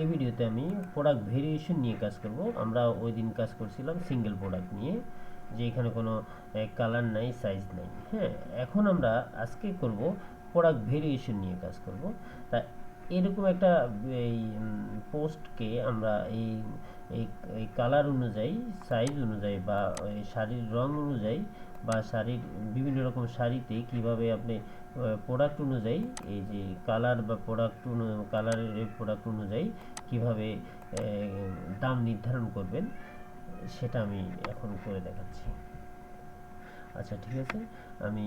এই ভিডিওতে আমি প্রোডাক্ট ভেরিয়েশন নিয়ে কাজ করব। আমরা ওই দিন কাজ করছিলাম সিঙ্গেল প্রোডাক্ট নিয়ে, যে এখানে কোনো কালার নাই সাইজ নাই হ্যাঁ? এখন আমরা আজকে করব প্রোডাক্ট ভেরিয়েশন নিয়ে কাজ করব। তা এরকম একটা, এই পোস্টকে আমরা এই এই কালার অনুযায়ী সাইজ অনুযায়ী বা শাড়ির রং অনুযায়ী বা শাড়ির বিভিন্ন রকম শাড়িতে কীভাবে আপনি প্রোডাক্ট অনুযায়ী, এই যে কালার বা প্রোডাক্ট কালারের প্রোডাক্ট অনুযায়ী কীভাবে দাম নির্ধারণ করবেন, সেটা আমি এখন করে দেখাচ্ছি। আচ্ছা ঠিক আছে। আমি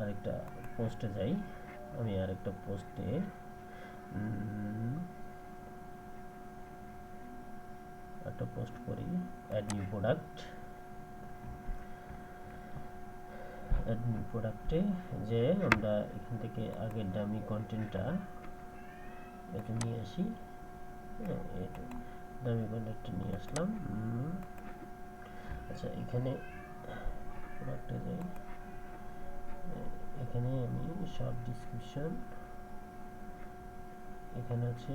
আরেকটা পোস্টে যাই। আমি আরেকটা পোস্টে একটা পোস্ট করি অ্যাড নিউ প্রোডাক্ট অ্যাড প্রোডাক্টে যে আমরা এখান থেকে আগের দামি কন্টেন্টটা এটা নিয়ে আসি। হ্যাঁ এটা দামি কন্টেন্টটা নিয়ে আসলাম। আচ্ছা এখানে প্রোডাক্টে যাই। এখানে আমি শর্ট ডিসক্রিপশন এখানে আছে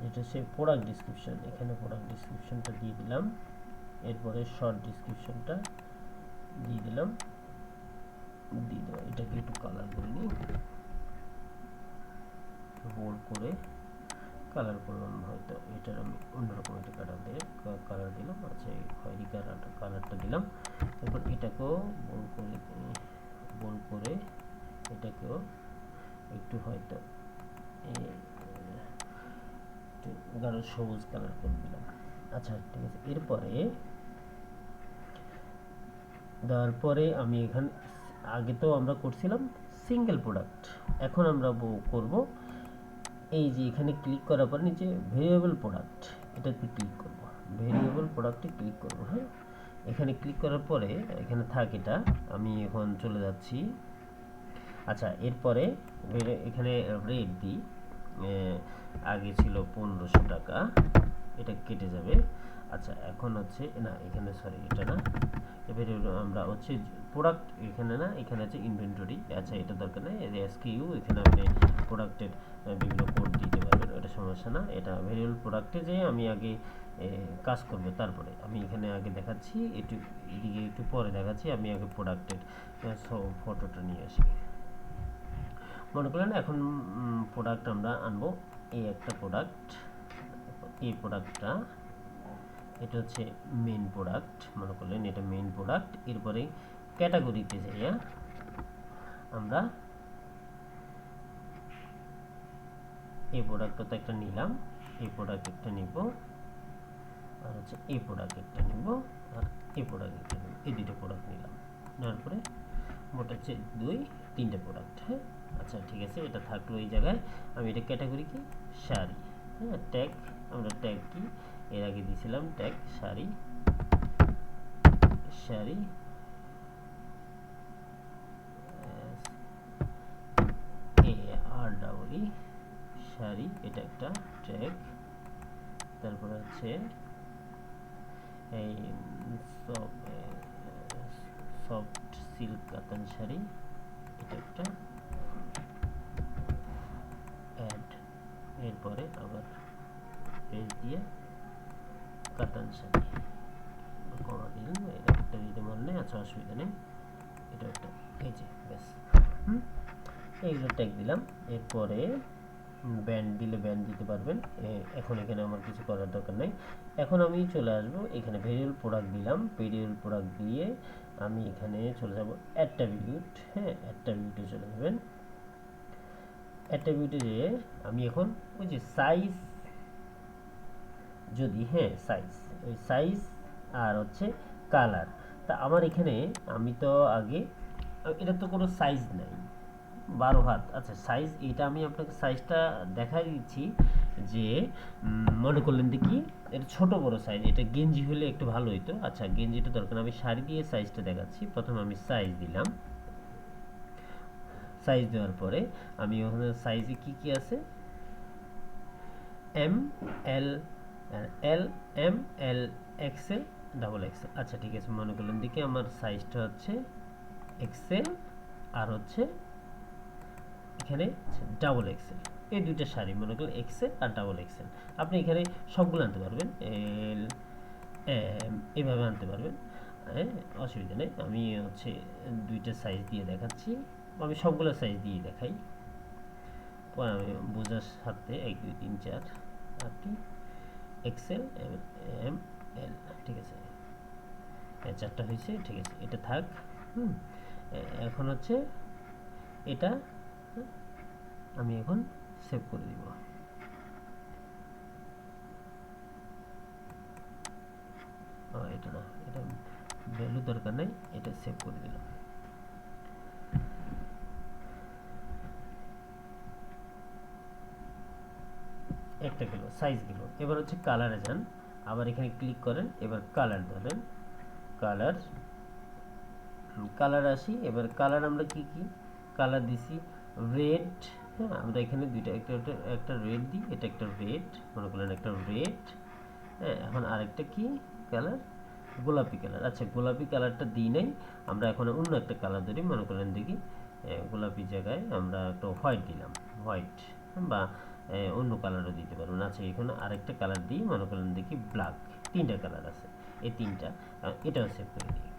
যেটা হচ্ছে প্রোডাক্ট ডিসক্রিপশন এখানে প্রোডাক্ট ডিসক্রিপশনটা দিয়ে দিলাম। এরপরে শর্ট ডিসক্রিপশনটা দিয়ে দিলাম। দিয়ে দেওয়া এটাকে একটু কালার করে নিই। বোল্ড করে কালার করলাম, হয়তো এটার আমি অন্যরকম একটা কালার দিয়ে কালার দিলাম। আচ্ছা এই খয়েরি কালারটা কালারটা দিলাম। এরপর এটাকেও বোল্ড করে বোল্ড করে এটাকেও একটু হয়তো গাঢ় সবুজ কালার করে দিলাম। আচ্ছা ঠিক আছে। এরপরে দেওয়ার পরে আমি এখানে, আগে তো আমরা করছিলাম সিঙ্গেল প্রোডাক্ট এখন আমরা করব এই যে এখানে ক্লিক করার পর নিচে ভেরিয়েবল প্রোডাক্ট এটাতে ক্লিক করব। ভেরিয়েবল প্রোডাক্টে ক্লিক করব হ্যাঁ? এখানে ক্লিক করার পরে, এখানে থাক এটা, আমি এখন চলে যাচ্ছি। আচ্ছা এরপরে এখানে রেট দিই আগে ছিল পনেরোশো টাকা, এটা কেটে যাবে। আচ্ছা এখন হচ্ছে, না, এখানে সরি এটা না। এবারে আমরা হচ্ছে প্রোডাক্ট এখানে না, এখানে আছে ইনভেন্টরি আচ্ছা এটা দরকার নেই এসকিউ এখানে আপনি প্রোডাক্টের বিভিন্ন কোড দিতে পারবেন, ওটা সমস্যা না। এটা ভেরিয়েবল প্রোডাক্টে যে আমি আগে কাজ করব, তারপরে। আমি এখানে আগে দেখাচ্ছি, একটু এদিকে একটু পরে দেখাচ্ছি, আমি আগে প্রোডাক্টের ফটোটা নিয়ে আসি। মনে করলেন এখন প্রোডাক্ট আমরা আনব, এই একটা প্রোডাক্ট এই প্রোডাক্টটা এটা হচ্ছে মেন প্রোডাক্ট মনে করলেন এটা মেন প্রোডাক্ট এরপরে ক্যাটাগরিতে যাইয়া আমরা এই প্রোডাক্টটা তো একটা নিলাম, এই প্রোডাক্ট একটা নিব, আর হচ্ছে এই প্রোডাক্ট একটা নিব, আর এই প্রোডাক্ট একটা নিব। এই দুটো প্রোডাক্ট নিলাম। নেওয়ার পরে মোট হচ্ছে দুই, তিনটে প্রোডাক্ট হ্যাঁ? আচ্ছা ঠিক আছে, এটা থাকল এই জায়গায়। আমি এটা ক্যাটাগরি কি? শাড়ি হ্যাঁ? ট্যাগ আমরা ট্যাগ কি? এর আগে দিয়েছিলাম ট্যাগ, শাড়ি। শাড়ি। আর ডাবল শাড়ি, এটা একটা ট্যাগ। তারপর হচ্ছে এই সফট সিল্ক কাতান শাড়ি, এটা একটা। অ্যাড এরপরে আবার পেজ দিয়ে শাড়ি কমা দিলাম এটা একটা দিতে নেই আচ্ছা অসুবিধা নেই এটা একটা এই যে ব্যাস এইগুলো ট্যাগ দিলাম এরপরে ব্যান্ড দিলে ব্যান্ড দিতে পারবেন। এখন এখানে আমার কিছু করার দরকার নেই। এখন আমি চলে আসব এখানে ভেরিয়েবল প্রোডাক্ট দিলাম। ভেরিয়েবল প্রোডাক্ট দিয়ে আমি এখানে চলে যাব। অ্যাট্রিবিউট হ্যাঁ অ্যাট্রিবিউটে চলে যাবেন। অ্যাট্রিবিউটে যেয়ে আমি এখন ওই যে সাইজ যদি হ্যাঁ সাইজ ওই সাইজ আর হচ্ছে কালার তা আমার এখানে, আমি তো আগে, এটা তো কোনো সাইজ নাই। বারো হাত। আচ্ছা সাইজ এটা আমি আপনাকে সাইজটা দেখাই দিচ্ছি যে মনে করলেন দেখি এটা ছোট বড় সাইজ এটা গেঞ্জি হলে একটু ভালো হইতো। আচ্ছা গেঞ্জিটা দরকার আমি শাড়ি দিয়ে সাইজটা দেখাচ্ছি। প্রথমে আমি সাইজ দিলাম। সাইজ দেওয়ার পরে আমি ওখানে সাইজে কি কি আছে? M L L M L XL double XL আচ্ছা ঠিক আছে, মনে করলেন দেখি আমার সাইজটা হচ্ছে এক্সেল আর হচ্ছে এখানে ডাবল এক্সেল এই দুইটা শাড়ি, মনে করেন এক্সেল আর ডাবল এক্সেল আপনি এখানে সবগুলো আনতে পারবেন এল এম এভাবে আনতে পারবেন। হ্যাঁ অসুবিধা নেই, আমি হচ্ছে দুইটা সাইজ দিয়ে দেখাচ্ছি, আমি সবগুলো সাইজ দিয়ে দেখাই। পরে আমি বোঝার সাথে এক, দুই, তিন, চার, আটটি। এক্সেল এম এল ঠিক আছে। চারটা হয়েছে, ঠিক আছে, এটা থাক, হুম। এখন হচ্ছে এটা আমি এখন সেভ করে দিব। এটা না, এটা ভ্যালু দরকার নেই, এটা সেভ করে দিলাম। একটা গেল সাইজ গেল। এবার হচ্ছে কালারে যান। আবার এখানে ক্লিক করেন, এবার কালার ধরেন। কালার কালার আসি। এবার কালার আমরা কি কি? কালার দিছি রেড হ্যাঁ আমরা এখানে দুইটা, একটা একটা রেড দিই, এটা একটা রেড মনে করলেন একটা রেড হ্যাঁ এখন আরেকটা কি কালার গোলাপি কালার আচ্ছা গোলাপি কালারটা দিই নাই। আমরা এখন অন্য একটা কালার ধরি, মনে করেন দেখি গোলাপি জায়গায় আমরা একটা হোয়াইট দিলাম। হোয়াইট বা অন্য কালারও দিতে পারবেন। আচ্ছা এখানে আরেকটা কালার দিই, মনে করেন দেখি ব্ল্যাক তিনটা কালার আছে, এই তিনটা। এটাও সেভ করে দিই।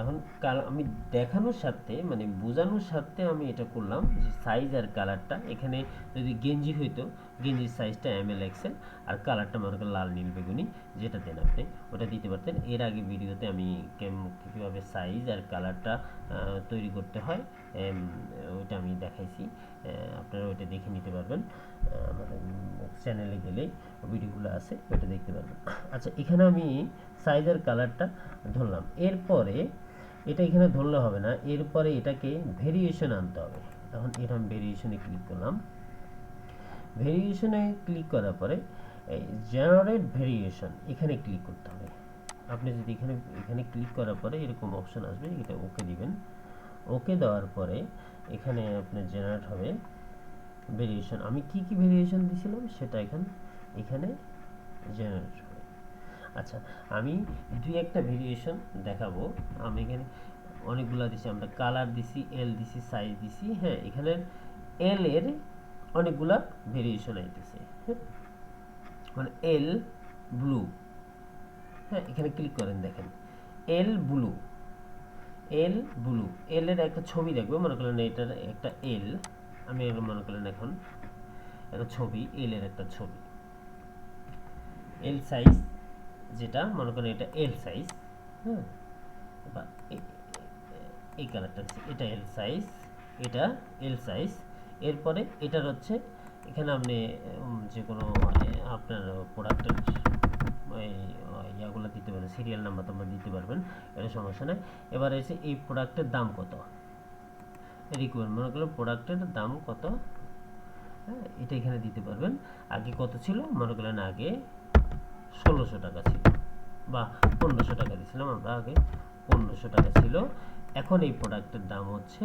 এখন কাল আমি দেখানোর সাথে মানে বোঝানোর সাথে আমি এটা করলাম যে সাইজ আর কালারটা এখানে যদি গেঞ্জি হইতো গেঞ্জির সাইজটা এম এল এক্সেল আর কালারটা মনে করেন লাল, নীল, বেগুনি, যেটা দেন আপনি, ওটা দিতে পারতেন। এর আগে ভিডিওতে আমি কেম- কীভাবে সাইজ আর কালারটা তৈরি করতে হয় ওইটা আমি দেখাইছি। আপনারা ওইটা দেখে নিতে পারবেন। আমাদের চ্যানেলে গেলে ভিডিওগুলো আছে, ওইটা দেখতে পারবেন। আচ্ছা এখানে আমি সাইজ আর কালারটা ধরলাম। এরপরে এটা এখানে ধরলে হবে না, এরপরে এটাকে ভেরিয়েশন আনতে হবে। তখন এটা আমি ভেরিয়েশনে ক্লিক করলাম। ভেরিয়েশনে ক্লিক করার পরে, এই জেনারেট ভেরিয়েশন এখানে ক্লিক করতে হবে। আপনি যদি এখানে এখানে ক্লিক করার পরে এরকম অপশন আসবে, এটা ওকে দিবেন। ওকে দেওয়ার পরে এখানে আপনার জেনারেট হবে ভেরিয়েশন আমি কি কি ভেরিয়েশন দিয়েছিলাম সেটা এখানে এখানে জেনারেট হবে। আচ্ছা আমি দুই একটা ভেরিয়েশন দেখাবো। আমি এখানে অনেকগুলা দিছি, আমরা কালার দিছি এল দিছি সাইজ দিছি। হ্যাঁ এখানে এল এর অনেকগুলা ভেরিয়েশন আইতেছে হ্যাঁ? মানে এল ব্লু হ্যাঁ এখানে ক্লিক করেন, দেখেন। এল ব্লু এল ব্লু এল এর একটা ছবি দেখবে, মনে করেন এটার একটা এল আমি মনে করেন এখন একটা ছবি এল এর একটা ছবি। এল সাইজ যেটা মনে করেন এটা এল সাইজ হ্যাঁ? বা এই কালারটা এটা এল সাইজ এটা এল সাইজ এরপরে এটার হচ্ছে এখানে আপনি যে কোনো এ, আপনার প্রোডাক্টের ইয়াগুলো দিতে পারেন সিরিয়াল নাম্বার তোমরা দিতে পারবেন এটা সমস্যা নেই। এবার এসে এই প্রোডাক্টের দাম কত? রিকোয়ার মনে করল প্রোডাক্টের দাম কত? হ্যাঁ এটা এখানে দিতে পারবেন। আগে কত ছিল? মনে করলেন আগে ষোলোশো টাকা ছিল বা পনেরোশো টাকা দিয়েছিলাম আমরা আগে পনেরোশো টাকা ছিল। এখন এই প্রোডাক্টের দাম হচ্ছে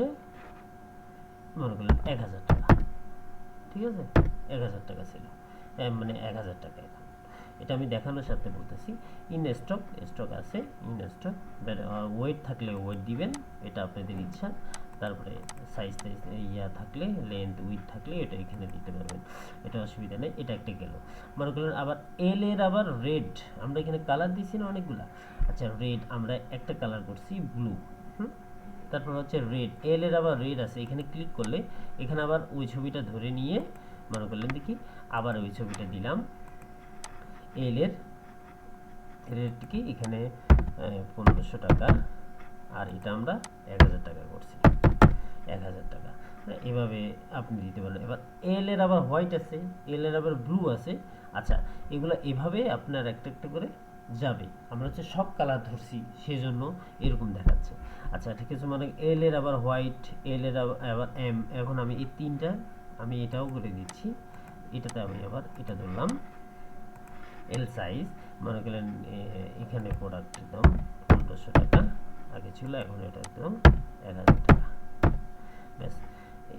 মনে করলেন এক হাজার টাকা। ঠিক আছে? এক হাজার টাকা ছিল। মানে এক হাজার টাকা এখন। এটা আমি দেখানোর সাথে বলতেছি ইন স্টক স্টক আছে ইন স্টক ওয়েট থাকলে ওয়েট দিবেন, এটা আপনাদের ইচ্ছা। তারপরে সাইজ ইয়া থাকলে লেন্থ উইথ থাকলে এটা এখানে দিতে পারবেন। এটা অসুবিধা নেই, এটা একটা গেল। মনে করলেন আবার এল এর আবার রেড আমরা এখানে কালার দিছি না অনেকগুলা? আচ্ছা রেড আমরা একটা কালার করছি ব্লু তারপর হচ্ছে রেড এল এর আবার রেড আছে। এখানে ক্লিক করলে এখানে আবার ওই ছবিটা ধরে নিয়ে মনে করলেন দেখি আবার ওই ছবিটা দিলাম। এল এর রেট কি এখানে পনেরোশো টাকা আর এটা আমরা এক হাজার টাকা করছি। এক হাজার টাকা। হ্যাঁ, এভাবে আপনি দিতে পারেন। এবার এল এর আবার হোয়াইট আছে এল এর আবার ব্লু আছে। আচ্ছা এগুলো এভাবে আপনার একটা একটা করে যাবে। আমরা হচ্ছে সব কালার ধরছি, সেজন্য এরকম দেখাচ্ছে। আচ্ছা ঠিক আছে মানে এল এর আবার হোয়াইট এল এর আবার- এম এখন আমি এই তিনটা, আমি এটাও করে দিচ্ছি। এটাতে আমি আবার এটা ধরলাম। এল সাইজ মনে করেন এখানে প্রোডাক্টের দাম পনেরোশো টাকা, আগে ছিল, এখন এটার দাম এক টাকা। ব্যাস,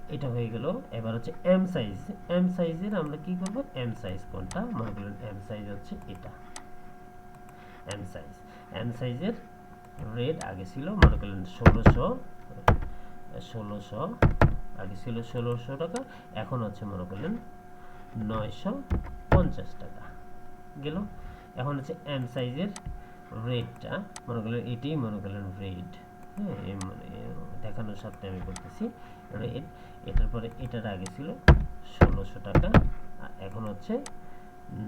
এটা হয়ে গেল। এবার হচ্ছে এম সাইজ এম সাইজের আমরা কি করব? এম সাইজ কোনটা? মনে করেন এম সাইজ হচ্ছে এটা। এম সাইজ এম সাইজের রেট আগে ছিল, মনে করলেন ষোলোশো ষোলোশো, আগে ছিল ষোলোশো টাকা, এখন হচ্ছে মনে করলেন নয়শো পঞ্চাশ টাকা। গেল? এখন হচ্ছে এম সাইজের রেটটা মনে করলেন এটাই মনে করলেন রেড হ্যাঁ দেখানোর সাথে আমি করতেছি রেড এটার পরে এটার আগে ছিল ষোলোশো টাকা এখন হচ্ছে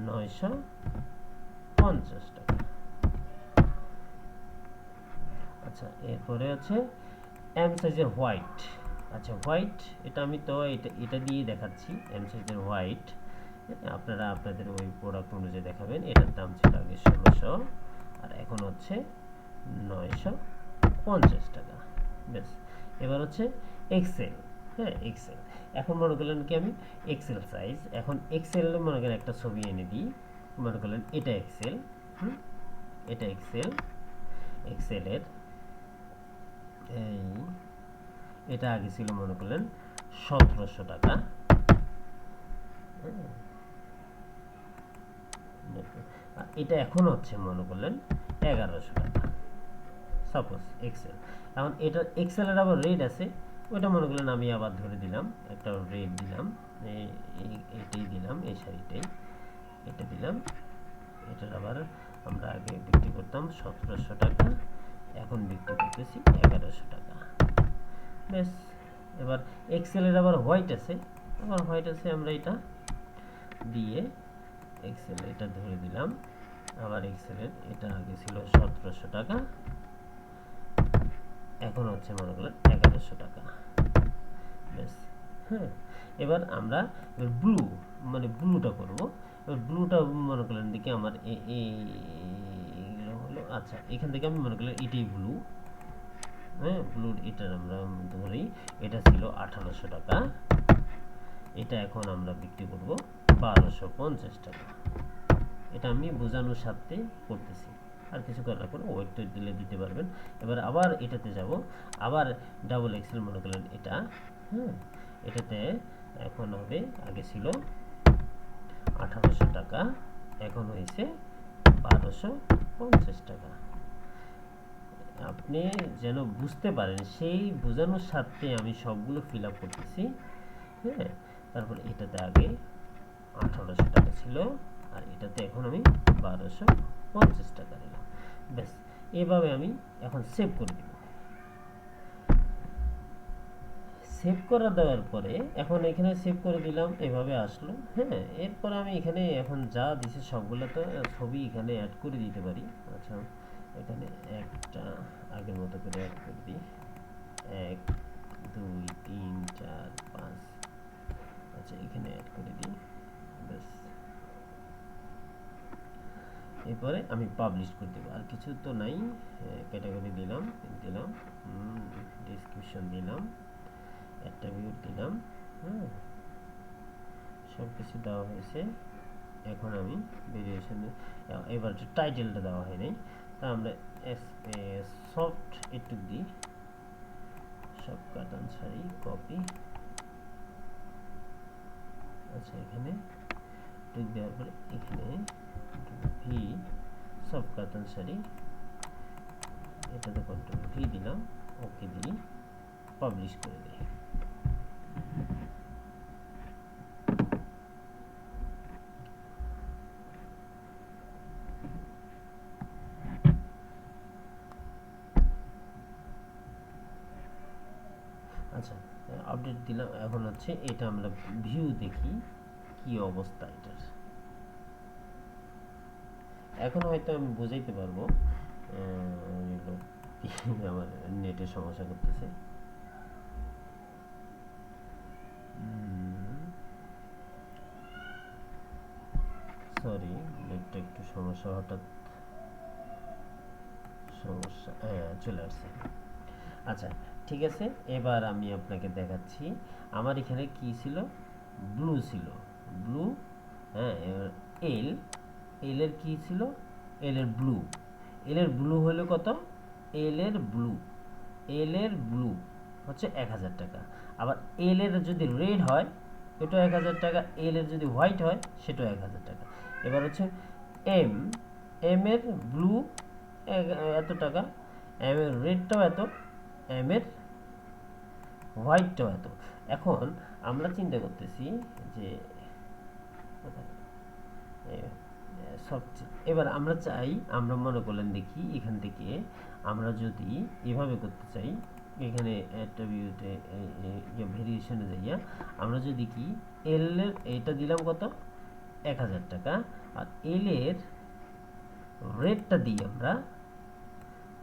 নয়শো পঞ্চাশ টাকা। আচ্ছা এরপরে আছে এম সাইজের হোয়াইট আচ্ছা হোয়াইট এটা আমি তো এটা এটা দিয়ে দেখাচ্ছি এম সাইজের হোয়াইট আপনারা আপনাদের ওই প্রোডাক্ট অনুযায়ী দেখাবেন, এটার দাম ছিল আগে ষোলোশো, আর এখন হচ্ছে নয়শো পঞ্চাশ টাকা। বেশ এবার হচ্ছে এক্সেল হ্যাঁ এক্সেল এখন মনে করলেন কি আমি এক্সেল সাইজ এখন এক্সেল মনে করেন একটা ছবি এনে দিই, মনে করলেন এটা এক্সেল এটা এক্সেল এক্সেলের এই, এটা আগে ছিল, মনে করলেন, সতেরোশো টাকা। এটা এখন হচ্ছে, মনে করলেন, এগারোশো টাকা। সাপোজ এক্সেল এখন এটা এক্সেলের আবার রেট আছে ওটা মনে করলেন আমি আবার ধরে দিলাম, একটা রেট দিলাম, এই- এই- এইটাই দিলাম, এই শাড়িটাই, এটা দিলাম, এটার আবার আমরা আগে বিক্রি করতাম সতেরোশো টাকা, এখন বিক্রি করতেছি এগারোশো বেশ, এবার এক্সেলের আবার হোয়াইট আছে। আবার হোয়াইট আছে, আমরা এটা দিয়ে এক্সেল এটা ধরে দিলাম। আবার এক্সেলের এটা আগে ছিল সতেরোশো টাকা। এখন হচ্ছে মনে করলেন এগারোশো টাকা। বেশ হ্যাঁ এবার আমরা ব্লু মানে ব্লুটা করব। এবার ব্লুটা মনে করলেন দিকে আমার এ- এইগুলো হলো আচ্ছা এখান থেকে আমি মনে করলেন এটাই ব্লু হ্যাঁ ব্লুর এটা আমরা ধরি এটা ছিল আঠারোশো টাকা। এটা এখন আমরা বিক্রি করব বারোশো পঞ্চাশ টাকা। এটা আমি বোঝানোর সাথে করতেছি। আর কিছু করার পরে ওয়েট টোয়েট দিলে দিতে পারবেন। এবার আবার এটাতে যাব। আবার ডাবল এক্সেল মনে করলেন এটা হ্যাঁ এটাতে এখন হবে, আগে ছিল আঠারোশো টাকা, এখন হয়েছে বারোশো পঞ্চাশ টাকা। আপনি যেন বুঝতে পারেন, সেই বোঝানোর সাথে আমি সবগুলো ফিল আপ করতেছি। হ্যাঁ তারপর এটাতে আগে আঠারোশো টাকা ছিল আর এটাতে এখন আমি বারোশো পঞ্চাশ টাকা দিলাম ব্যাস, এভাবে আমি এখন সেভ করে দিব সেভ করা দেওয়ার পরে এখন এখানে সেভ করে দিলাম, এভাবে আসলো। হ্যাঁ এরপর আমি এখানে এখন যা দিছে সবগুলো তো, ছবি এখানে অ্যাড করে দিতে পারি। আচ্ছা। এখানে একটা আগের মতো করে অ্যাড করে দিই। এক, দুই, তিন, চার, পাঁচ। আচ্ছা এখানে অ্যাড করে দিই। ব্যাস। এরপরে আমি পাবলিশ করে দেবো। আর কিছু তো নাই। ক্যাটাগরি দিলাম দিলাম। ডিসক্রিপশন দিলাম। অ্যাট্রিবিউট দিলাম। হ্যাঁ। সব কিছু দেওয়া হয়েছে। এখন আমি ভেরিয়েশন এবার টাইটেলটা দেওয়া হয় আমরা সফট একটু দিই সব কাটান শাড়ি কপি। আচ্ছা এখানে টুক দেওয়ার পরে এখানে ভি সব কাতান শাড়ি এটাতে কন্ট্রোল ভি দিলাম ওকে দিই পাবলিশ করে দিই আচ্ছা আপডেট দিলাম এখন হচ্ছে এটা আমরা ভিউ দেখি কি অবস্থা এটার। এখন হয়তো আমি বুঝাইতে পারব আমার নেটের সমস্যা করতেছে। সরি নেটটা একটু সমস্যা, হঠাৎ সমস্যা হ্যাঁ চলে আসছে। আচ্ছা ঠিক আছে? এবার আমি আপনাকে দেখাচ্ছি। আমার এখানে কি ছিল? ব্লু ছিল। ব্লু হ্যাঁ এল এল এর কি ছিল? এল এর ব্লু এল এর ব্লু হলো কত? এল এর ব্লু এল এর ব্লু হচ্ছে এক হাজার টাকা। আবার এল এর যদি রেড হয়, এটাও এক হাজার টাকা। এল এর যদি হোয়াইট হয়, সেটাও এক হাজার টাকা। এবার হচ্ছে এম এম এর ব্লু এত টাকা। এম এর রেডটাও এত। এম এর হোয়াইটটাও এত। এখন আমরা চিন্তা করতেছি যে সবচেয়ে এবার আমরা চাই, আমরা মনে করলেন দেখি এখান থেকে আমরা যদি এভাবে করতে চাই, এখানে অ্যাট্রিবিউটে ভেরিয়েশনে যাইয়া আমরা যদি কি এল এর এটা দিলাম কত? এক হাজার টাকা। আর এল এর রেটটা দিই আমরা,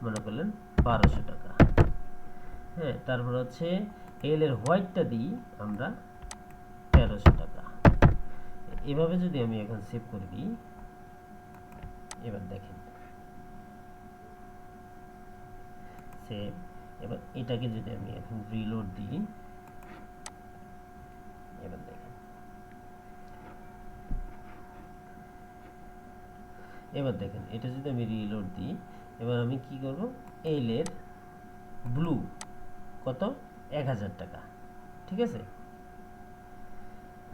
মনে করলেন বারোশো টাকা। হ্যাঁ তারপর হচ্ছে এল এর হোয়াইটটা দিই, আমরা তেরোশো টাকা। এভাবে যদি আমি এখন সেভ করে দিই, এবার দেখেন। সেভ এবার এটাকে যদি আমি এখন রিলোড দিই, এবার দেখেন। এবার দেখেন, এটা যদি আমি রিলোড দিই, এবার আমি কি করব? এল এর ব্লু কত? এক হাজার টাকা। ঠিক আছে?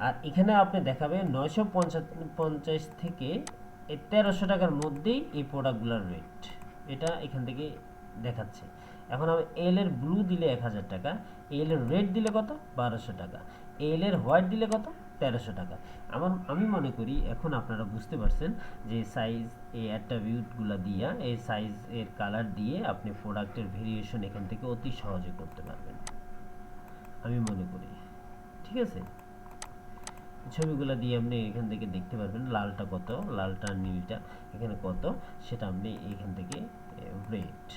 আর এখানে আপনি দেখাবে নয়শো পঞ্চাশ থেকে তেরোশো টাকার মধ্যেই এই প্রোডাক্টগুলোর রেট এটা এখান থেকে দেখাচ্ছে। এখন আমি এল এর ব্লু দিলে এক হাজার টাকা এল এর রেড দিলে কত? বারোশো টাকা। এল এর হোয়াইট দিলে কত? তেরোশো টাকা। আমার আমি মনে করি, এখন আপনারা বুঝতে পারছেন যে সাইজ এই অ্যাট্রিবিউটগুলো দিয়া, এই সাইজ এর কালার দিয়ে আপনি প্রোডাক্টের ভেরিয়েশন এখান থেকে অতি সহজে করতে পারবেন। আমি মনে করি। ঠিক আছে? ছবিগুলো দিয়ে আপনি এখান থেকে দেখতে পারবেন লালটা কত, লালটা, নীলটা, এখানে কত, সেটা আপনি এখান থেকে রেড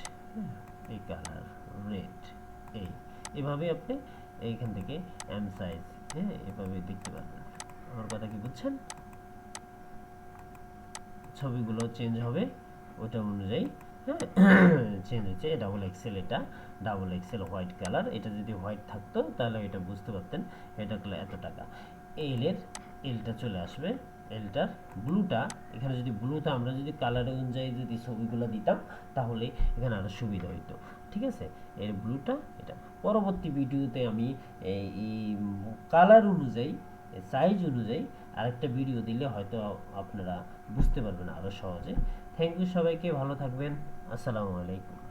এই কালার রেড এই। এভাবে আপনি এইখান থেকে এম সাইজ হ্যাঁ এভাবে দেখতে পারবেন। আমার কথা কি বুঝছেন? ছবিগুলো চেঞ্জ হবে, ওটা অনুযায়ী হ্যাঁ চেঞ্জ হচ্ছে ডাবল এক্সেল এটা ডাবল এক্সেল হোয়াইট কালার এটা যদি হোয়াইট থাকতো, তাহলে এটা বুঝতে পারতেন এটা এত টাকা। এলের এলটা চলে আসবে এলটার ব্লুটা, এখানে যদি ব্লুটা আমরা যদি কালার অনুযায়ী যদি ছবিগুলো দিতাম, তাহলে এখানে আরও সুবিধা হইতো, ঠিক আছে? এর ব্লুটা এটা। পরবর্তী ভিডিওতে আমি এই কালার অনুযায়ী সাইজ অনুযায়ী আরেকটা ভিডিও দিলে হয়তো আপনারা বুঝতে পারবেন আরও সহজে। থ্যাংক ইউ সবাইকে ভালো থাকবেন। আসসালামু আলাইকুম।